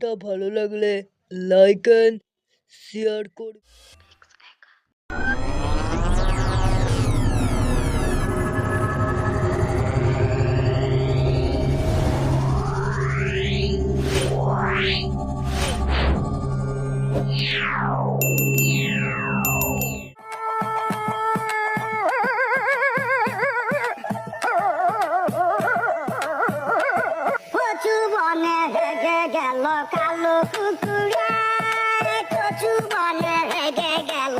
টা ভালো লাগলে লাইক শেয়ার করুন কচু হেগে গেল কালো কুকুরে কচু বনে হেগে গেল।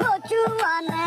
কচু আনা